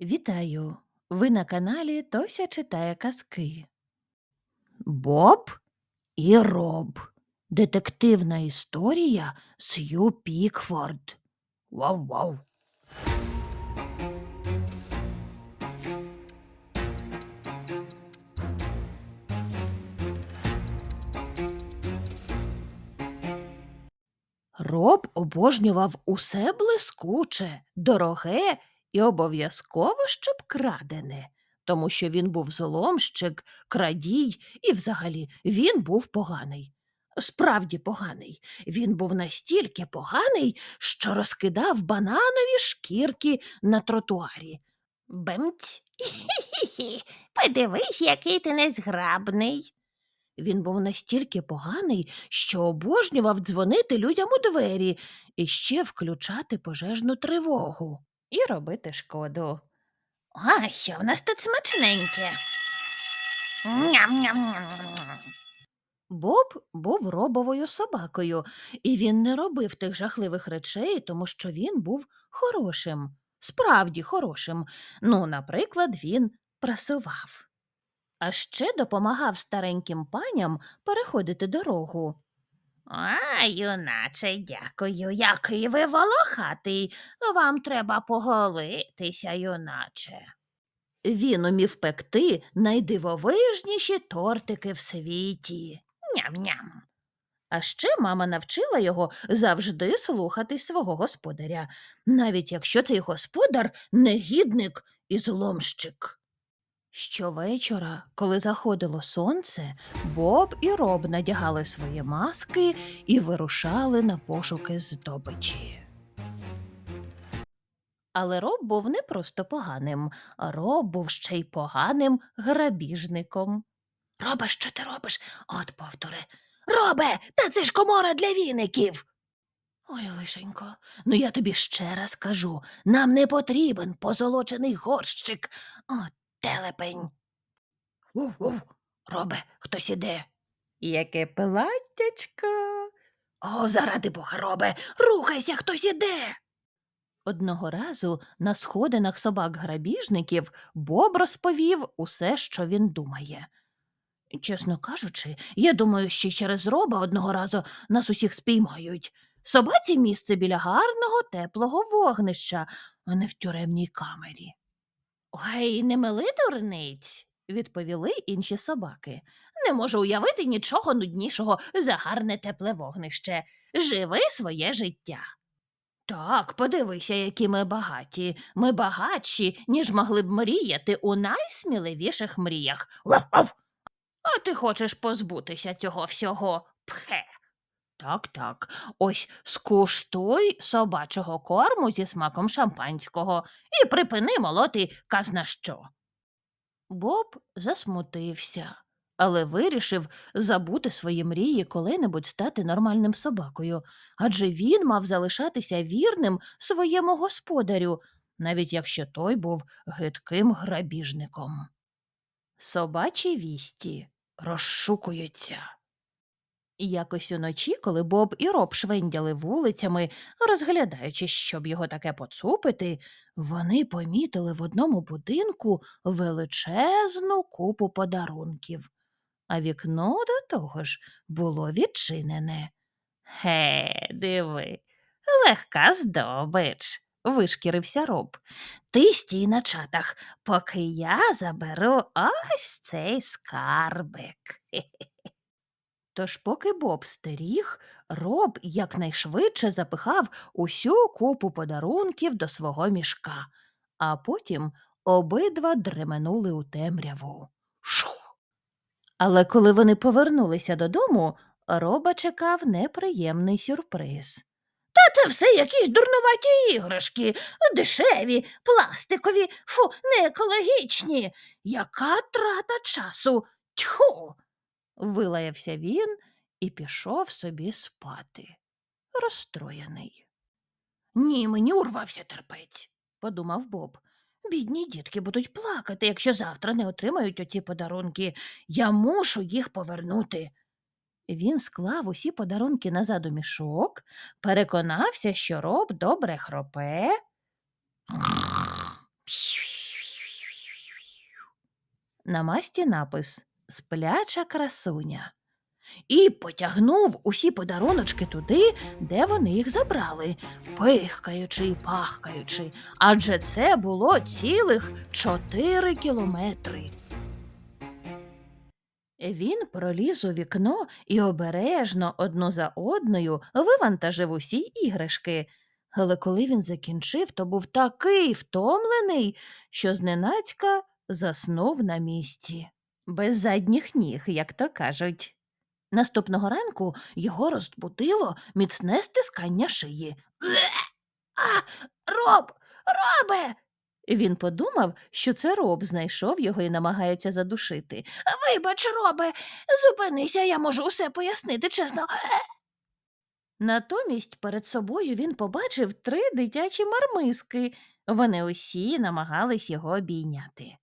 Вітаю! Ви на каналі Тося читає казки. Боб і Роб. Детективна історія Сью Пікфорд. Вау-вау. Роб обожнював усе блискуче, дороге і обов'язково, щоб крадене, тому що він був зломщик, крадій, і взагалі він був поганий. Справді поганий. Він був настільки поганий, що розкидав бананові шкірки на тротуарі. Бемць. Подивись, який ти незграбний. Він був настільки поганий, що обожнював дзвонити людям у двері і ще включати пожежну тривогу і робити шкоду. А що в нас тут смачненьке? Боб був робовою собакою, і він не робив тих жахливих речей, тому що він був хорошим, справді хорошим. Ну, наприклад, він прасував. А ще допомагав стареньким паням переходити дорогу. А, юначе, дякую, який ви волохатий. Вам треба поголитися, юначе. Він умів пекти найдивовижніші тортики в світі. Ням-ням. А ще мама навчила його завжди слухатись свого господаря, навіть якщо цей господар негідник і зломщик. Щовечора, коли заходило сонце, Боб і Роб надягали свої маски і вирушали на пошуки здобичі. Але Роб був не просто поганим, Роб був ще й поганим грабіжником. Робе, що ти робиш? От повтори. Робе, та це ж комора для віників. Ой, лишенько, ну я тобі ще раз кажу, нам не потрібен позолочений горщик. От телепень. Вов-вов, робе, хтось іде. Яке платтячко. О, заради бога, робе, рухайся, хтось іде. Одного разу на сходинах собак-грабіжників Боб розповів усе, що він думає. Чесно кажучи, я думаю, що через роба одного разу нас усіх спіймають. Собаці місце біля гарного теплого вогнища, а не в тюремній камері. Ой, не мили дурниць, відповіли інші собаки. Не можу уявити нічого нуднішого за гарне тепле вогнище. Живи своє життя. Так, подивися, які ми багаті. Ми багатші, ніж могли б мріяти у найсміливіших мріях. А ти хочеш позбутися цього всього? Пхе. Так, так. Ось скуштуй собачого корму зі смаком шампанського і припини молоти казна що. Боб засмутився, але вирішив забути свої мрії коли-небудь стати нормальним собакою, адже він мав залишатися вірним своєму господарю, навіть якщо той був гидким грабіжником. Собачі вісті розшукуються. Якось уночі, коли Боб і Роб швендяли вулицями, розглядаючи, щоб його таке поцупити, вони помітили в одному будинку величезну купу подарунків, а вікно до того ж було відчинене. Ге, диви, легка здобич, вишкірився Роб. Ти стій на чатах, поки я заберу ось цей скарбик. Тож, поки Боб стеріг, Роб якнайшвидше запихав усю купу подарунків до свого мішка, а потім обидва дременули у темряву. Шух! Але коли вони повернулися додому, Роба чекав неприємний сюрприз. Та це все якісь дурнуваті іграшки, дешеві, пластикові, фу, неекологічні. Яка трата часу? Тьху! Вилаявся він і пішов собі спати, розстроєний. Ні, мені урвався терпець, подумав Боб. Бідні дітки будуть плакати, якщо завтра не отримають оці подарунки. Я мушу їх повернути. Він склав усі подарунки назад у мішок, переконався, що роб добре хропе. На масті напис Спляча красуня. І потягнув усі подаруночки туди, де вони їх забрали, пихкаючи і пахкаючи, адже це було цілих чотири кілометри. Він проліз у вікно і обережно одну за одною вивантажив усі іграшки. Але коли він закінчив, то був такий втомлений, що зненацька заснув на місці, без задніх ніг, як то кажуть. Наступного ранку його розбудило міцне стискання шиї. «Ге! А, роб, робе. Він подумав, що це роб знайшов його і намагається задушити. Вибач, робе, зупинися, я можу усе пояснити, чесно. Натомість перед собою він побачив три дитячі мармиски. Вони усі намагались його обійняти.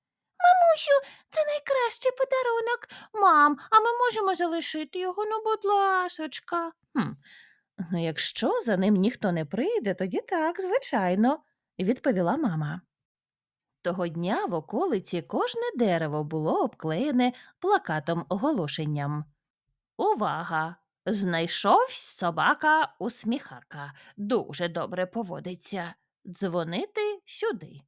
Мамусю, це найкращий подарунок. Мам, а ми можемо залишити його, ну, будь ласочка. Хм. Ну, якщо за ним ніхто не прийде, тоді так, звичайно, відповіла мама. Того дня в околиці кожне дерево було обклеєне плакатом оголошенням. Увага! Знайшовсь собака усміхака. Дуже добре поводиться. Дзвонити сюди.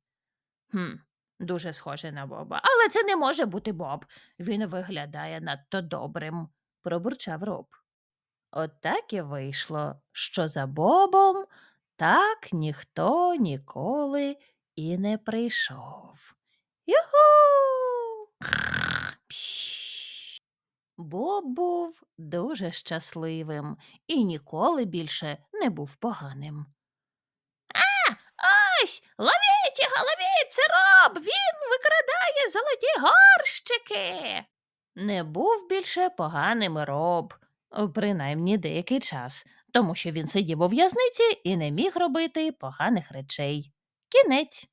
Хм, дуже схоже на Боба. Але це не може бути Боб. Він виглядає надто добрим, пробурчав роб. От так і вийшло, що за Бобом так ніхто ніколи і не прийшов. Юху! Боб був дуже щасливим і ніколи більше не був поганим. Ось, ловіть його, ловіть, це роб, він викрадає золоті горщики. Не був більше поганим роб, принаймні деякий час, тому що він сидів у в'язниці і не міг робити поганих речей. Кінець.